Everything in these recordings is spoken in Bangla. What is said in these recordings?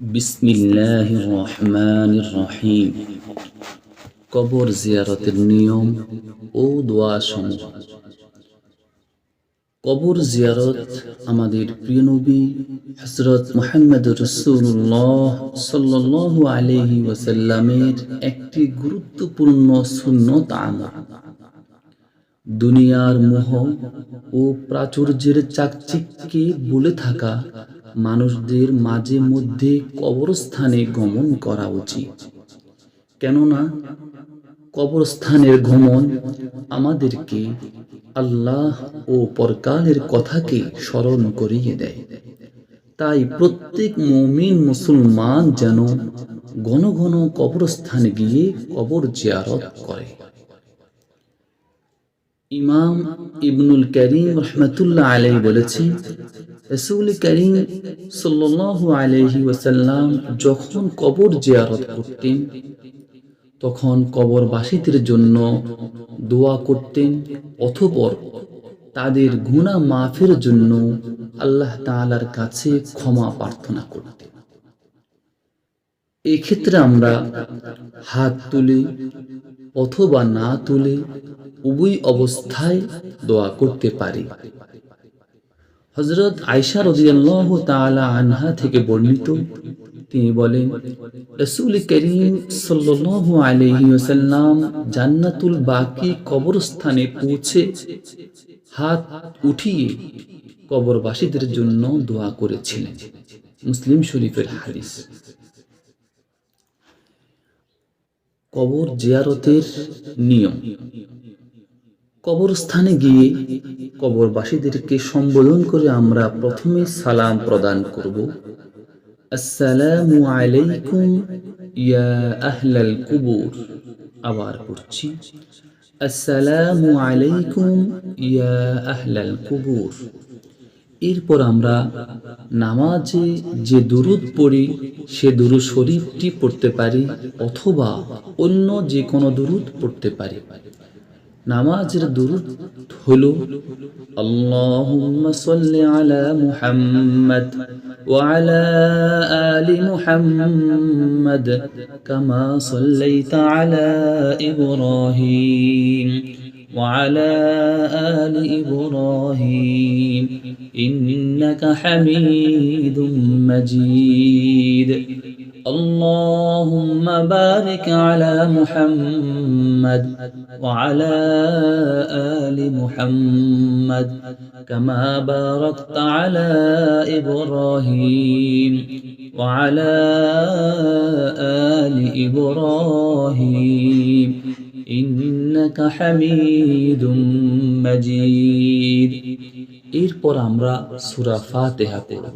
বিসমিল্লাহ রহমান রহিম। কবর জিয়ারতের নিয়ম ও দোয়া সমূহ কবর জিয়ারত আমাদের প্রিয় নবী হজরত মোহাম্মদ রসুল্লাহ সাল্লাহ আলহি একটি গুরুত্বপূর্ণ সুন্নত আমল দুনিয়ার মোহ ও প্রাচুর্যের চাকচিককে বলে থাকা মানুষদের মাঝে মধ্যে কবরস্থানে গমন করা উচিত। কেননা, কবরস্থানের গমন আমাদেরকে আল্লাহ ও পরকালের কথাকে স্মরণ করিয়ে দেয়। তাই প্রত্যেক মমিন মুসলমান যেন ঘন ঘন কবরস্থানে গিয়ে কবর জিয়ারত করে। ইমাম ইবনুল করিম রহমতুল্লাহ আলাই বলেছেন, রসুল করিম সাল্লাহ আলহি ওয়াসাল্লাম যখন কবর জিয়ারত করতেন, তখন কবরবাসীদের জন্য দোয়া করতেন অথপর তাদের গুণা মাফের জন্য আল্লাহ তালার কাছে ক্ষমা প্রার্থনা করতেন। এক্ষেত্রে আমরা হাত তুলে অথবা না তুলে উভয় অবস্থায় দোয়া করতে পারি। হজরত আয়সা রদিয়াল্লাহ তালা আনহা থেকে বর্ণিত, তিনি বলেন, রসুল করিম সাল্লাহ আলহি ওসাল্লাম জান্নাতুল বাকি কবরস্থানে পৌঁছে হাত উঠিয়ে কবরবাসীদের জন্য দোয়া করেছিলেন। মুসলিম শরীফের হাদিস। কবর জিয়ারতের নিয়ম। কবরস্থানে গিয়ে কবরবাসীদেরকে সম্বোধন করে আমরা প্রথমে সালাম প্রদান করব। আসসালামু আলাইকুম ইয়া আহলাল কুবুর। আবার পড়ছি। আসসালামু আলাইকুম ইয়া আহলাল কুবুর। এরপর আমরা নামাজে যে দুরুদ পড়ি, সে দুরুদ শরীফটি পড়তে পারি অথবা অন্য যে কোনো দুরুদ পড়তে পারি। নামাজের দুরুদ হলো আল্লাহুম্মা সাল্লি আলা মুহাম্মদ وعلى آل محمد كما صليت على إبراهيم وعلى آل إبراهيم إنك حميد مجيد اللهم بارك على محمد وعلى آل محمد كما باركت على إبراهيم وعلى آل إبراهيم إنك حميد مجيد এরপর আমরা সূরা ফাতিহা পড়ব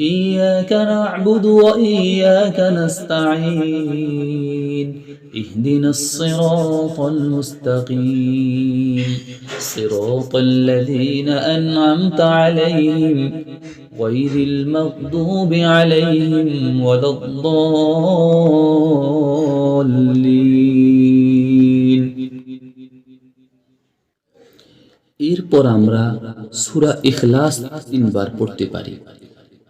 إياك نعبد وإياك نستعين اهدنا الصراط المستقيم صراط الذين أنعمت عليهم غير المغضوب عليهم ولا الضالين এরপর আমরা সূরা ইখলাস তিনবার পড়তে পারি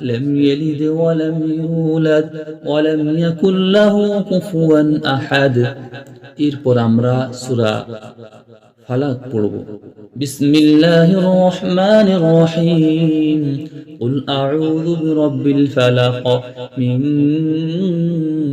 لم يلد ولم يولد ولم يكن له كفوا أحد এরপর আমরা সূরা ফালাক পড়ব بسم الله الرحمن الرحيم قل أعوذ برب الفلق من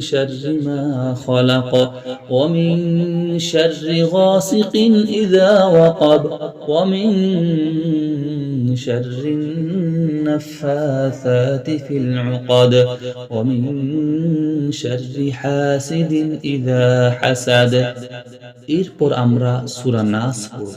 شر ما خلق ومن شر غاسق إذا وقب ومن شر النفاثات في العقد ومن شر حاسد إذا حسد এরপর আমরা সূরা নাস পড়ব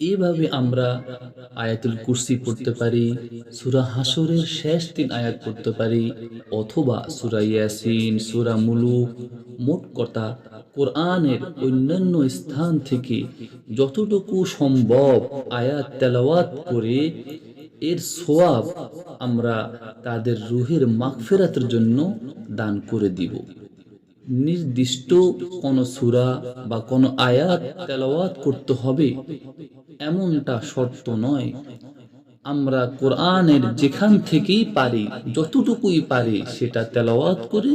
এইভাবে আমরা আয়াতুল কুরসি পড়তে পারি, সুরা হাসরের শেষ তিন আয়াত পড়তে পারি, অথবা সুরা ইয়াসিন, সুরা মুলুক, মোট কথা কোরআনের অন্যান্য স্থান থেকে যতটুকু সম্ভব আয়াত তেলাওয়াত করে এর সোয়াব আমরা তাদের রুহের মাগফিরাতের জন্য দান করে দিব। নির্দিষ্ট কোন সুরা বা কোন আয়াত তেলাওয়াত করতে হবে এমনটা শর্ত নয়। আমরা কোরআনের যেখান থেকেই পারি, যতটুকুই পারি সেটা তেলাওয়াত করে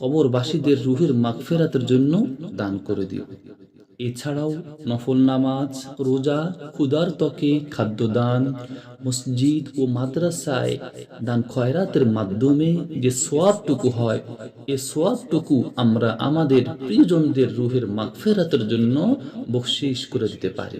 কবরবাসীদের রুহের মাগফেরাতের জন্য দান করে দিও এছাড়াও নফল নামাজ, রোজা ক্ষুদার ত্বকে খাদ্যদান, মসজিদ ও মাদ্রাসায় দান খয়রাতের মাধ্যমে যে সোয়াবটুকু হয়, এ সোয়াবটুকু আমরা আমাদের প্রিয়জনদের রুহের মাগফেরাতের জন্য বকশিস করে দিতে পারি।